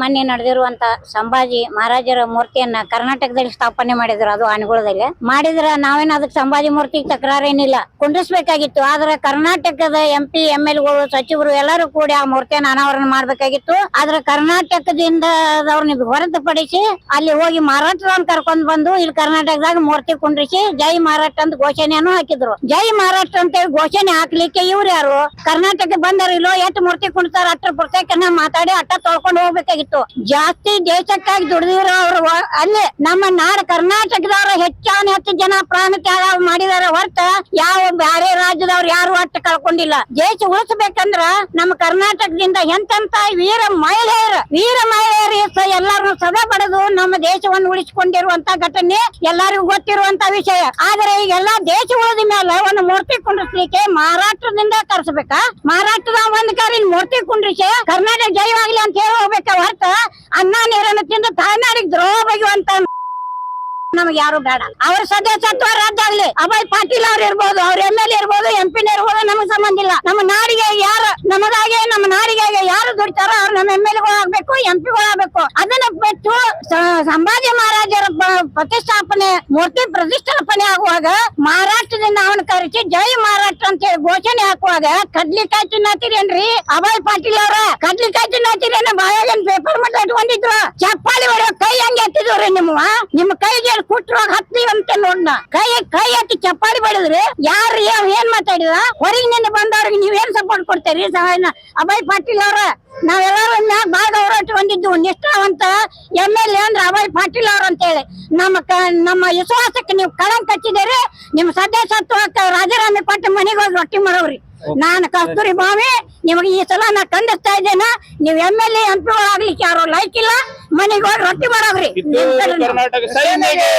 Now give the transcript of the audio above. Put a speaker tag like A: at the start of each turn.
A: ಮೊನ್ನೆ ನಡೆದಿರುವಂತ ಸಂಭಾಜಿ ಮಹಾರಾಜರ ಮೂರ್ತಿಯನ್ನ ಕರ್ನಾಟಕದಲ್ಲಿ ಸ್ಥಾಪನೆ ಮಾಡಿದ್ರು ಅದು ಆನೆಗುಳದಲ್ಲಿ ಮಾಡಿದ್ರ ನಾವೇನ ಅದಕ್ಕೆ ಸಂಭಾಜಿ ಮೂರ್ತಿಗೆ ತಕರಾರೇನಿಲ್ಲ. ಕುಂಡ್ರಿಸಬೇಕಾಗಿತ್ತು ಆದ್ರೆ ಕರ್ನಾಟಕದ ಎಂ ಪಿ ಎಂ ಎಲ್ಗಳು, ಸಚಿವರು ಎಲ್ಲರೂ ಕೂಡಿ ಆ ಮೂರ್ತಿಯನ್ನ ಅನಾವರಣ ಮಾಡ್ಬೇಕಾಗಿತ್ತು. ಆದ್ರೆ ಕರ್ನಾಟಕದಿಂದ ಅವ್ರನ್ನ ಹೊರತುಪಡಿಸಿ ಅಲ್ಲಿ ಹೋಗಿ ಮಹಾರಾಷ್ಟ್ರದವ್ರನ್ನ ಕರ್ಕೊಂಡ್ ಬಂದು ಇಲ್ಲಿ ಕರ್ನಾಟಕದಾಗ ಮೂರ್ತಿ ಕುಂಡ್ರಿಸಿ ಜೈ ಮಹಾರಾಷ್ಟ್ರ ಅಂತ ಘೋಷಣೆಯನ್ನು ಹಾಕಿದ್ರು. ಜೈ ಮಹಾರಾಷ್ಟ್ರ ಅಂತ ಹೇಳಿ ಘೋಷಣೆ ಹಾಕ್ಲಿಕ್ಕೆ ಇವ್ರು ಯಾರು? ಕರ್ನಾಟಕ ಬಂದಾರ ಇಲ್ಲೋ ಎಷ್ಟು ಮೂರ್ತಿ ಕುಂಡ್ತಾರ ಅಷ್ಟ್ರ ಪ್ರತ್ಯೇಕ ಮಾತಾಡಿ ಅಟ್ಟ ತೊಳ್ಕೊಂಡು ಹೋಗ್ಬೇಕಾಗಿತ್ತು. ಜಾಸ್ತಿ ದೇಶಕ್ಕಾಗಿ ದುಡಿದಿರೋ ಅವರು ಅಲ್ಲಿ ನಮ್ಮ ನಾಡು ಕರ್ನಾಟಕದವ್ರ ಹೆಚ್ಚಾನ ಹೆಚ್ಚು ಜನ ಪ್ರಾಣ ತ್ಯಾಗ ಮಾಡಿದಾರೆ ಹೊರತ ಯಾವ ಬ್ಯಾರೆ ರಾಜ್ಯದವ್ರು ಯಾರು ಅಷ್ಟು ಕಳ್ಕೊಂಡಿಲ್ಲ. ದೇಶ ಉಳಿಸಬೇಕಂದ್ರ ನಮ್ಮ ಕರ್ನಾಟಕದಿಂದ ಎಂತೆಂತ ವೀರ ಮಹಿಳೆಯರು ವೀರ ಮಹಿಳೆಯರು ಎಲ್ಲಾರು ಸದಾ ಪಡೆದು ನಮ್ಮ ದೇಶವನ್ನು ಉಳಿಸಿಕೊಂಡಿರುವಂತ ಘಟನೆ ಎಲ್ಲರಿಗೂ ಗೊತ್ತಿರುವಂತ ವಿಷಯ. ಆದ್ರೆ ಈಗೆಲ್ಲ ದೇಶ ಉಳಿದ ಮೇಲೆ ಒಂದು ಮೂರ್ತಿ ಕುಂಡ್ರಿಸ್ಲಿಕ್ಕೆ ಮಹಾರಾಷ್ಟ್ರದಿಂದ ಕರೆಸಬೇಕಾ ಮಹಾರಾಷ್ಟ್ರದ ಒಂದ್ ಕಾರಿನ ಮೂರ್ತಿ ಕುಂಡ್ರಿಸಿ ಕರ್ನಾಟಕ ಜಯವಾಗ್ಲಿ ಅಂತ ಹೇಳಿ ಹೋಗ್ಬೇಕ ಹೊರತ ಅನ್ನ ನೀರನ್ನು ತಿಂದು ತಾಯ್ನಾಡಿಗೆ ದ್ರೋಹ ಬಗೆಯುವಂತ ನಮ್ಗೆ ಯಾರು ಬೇಡ. ಅವ್ರ ಸದಸ್ಯತ್ವ ರದ್ದಾಗ್ಲಿ ಅಭಯ್ ಪಾಟೀಲ್ ಅವ್ರು ಇರ್ಬೋದು, ಅವ್ರ ಎಂ ಎಲ್ ಇರ್ಬೋದು, ಎಂ ಇರ್ಬೋದು, ನಮಗ್ ಸಂಬಂಧ ಇಲ್ಲ. ನಮ್ಮ ನಾಡಿಗೆ ಯಾರು, ನಮಗಾಗಿ, ನಮ್ಮ ನಾಡಿಗೆ ಯಾರು ದುಡಿತಾರೋ ಅವ್ರು ನಮ್ಮ ಎಂ ಎಲ್ಗಳು ಆಗ್ಬೇಕು, ಎಂ ಪಿಗಳು ಆಗ್ಬೇಕು. ಅದನ್ನ ಬಿಟ್ಟು ಸಂಭಾಜಿ ಮಹಾರಾಜರ ಪ್ರತಿಷ್ಠಾಪನೆ, ಮೂರ್ತಿ ಪ್ರತಿಷ್ಠಾಪನೆ ಆಗುವಾಗ ಮಹಾರಾಷ್ಟ್ರದಿಂದ ಅವನ ಕರೆಸಿ ಜೈ ಮಹಾರಾಷ್ಟ್ರ ಅಂತ ಹೇಳಿ ಘೋಷಣೆ ಹಾಕುವಾಗ ಕಡ್ಲಿಕಾಯಿ ತಿನ್ನತ್ತೀರೇನ್ರಿ ಅಭಯ್ ಪಾಟೀಲ್ ಅವ್ರ ಕಡ್ಲಿಕಾಯಿ ಬಾಯಾಗನ್ ಪೇಪರ್ ಮಟ್ಟ ಇಟ್ಕೊಂಡಿದ್ರು. ಚಪ್ಪಾಳಿ ಹೊಡೆಯೋ ಕೈ ಹಂಗೆ ಎತ್ತಿದ್ರಿ ನಿಮ್ಮ ನಿಮ್ಮ ಕೈಗೆ ಕುಟ್ರೋಗ ಹತ್ತಿ ಅಂತ ನೋಡ್ನ. ಕೈ ಕೈ ಎತ್ತಿ ಚಪ್ಪಾಳಿ ಬಡಿದ್ರಿ ಯಾರು ಏನ್ ಮಾತಾಡಿದ? ಹೊರಗಿನಿಂದ ಬಂದವ್ರಿಗೆ ನೀವೇನ್ ಸಪೋರ್ಟ್ ಕೊಡ್ತೀರಿ? ಸಹಾಯನ ಅಭಯ್ ಪಾಟೀಲ್ ಅವ್ರ, ನಾವೆಲ್ಲರೂ ಮ್ಯಾಗ ಬಾಳ ಗೌರವ ಇಟ್ಕೊಂಡಿದ್ದು ನಿಷ್ಠಾವಂತ ಎಂ ಎಲ್ ಎ ಅಂದ್ರೆ ಅಭಯ್ ಪಾಟೀಲ್ ಅವ್ರ ಅಂತ ಹೇಳಿ ನಮ್ಮ ನಮ್ಮ ವಿಶ್ವಾಸಕ್ಕೆ ನೀವು ಕಳಂಕ ಹಚ್ಚಿದ್ದೀರಿ. ನಿಮ್ಮ ಸದಸ್ಯತ್ವಕ್ಕೆ ರಾಜೀನಾಮೆ ಪಟ್ಟು ಮನೆಗೆ ಹೋಗಿ ರೊಟ್ಟಿ ಮಾಡೋವ್ರಿ. ನಾನು ಕಸ್ತೂರಿ ಬಾವಿ ನಿಮಗೆ ಈ ಸಲ ನಾ ಖಂಡಿಸ್ತಾ ಇದ್ದೇನೆ. ನೀವು ಎಂ ಎಲ್ ಎ ಪಿ ಆಗ್ಲಿಕ್ಕೆ ಯಾರು ಲೈಕ್ ಇಲ್ಲ? ಮನೆಗೆ ಹೋಗಿ ರೊಟ್ಟಿ
B: ಸೈನ್ಯಕ್ಕೆ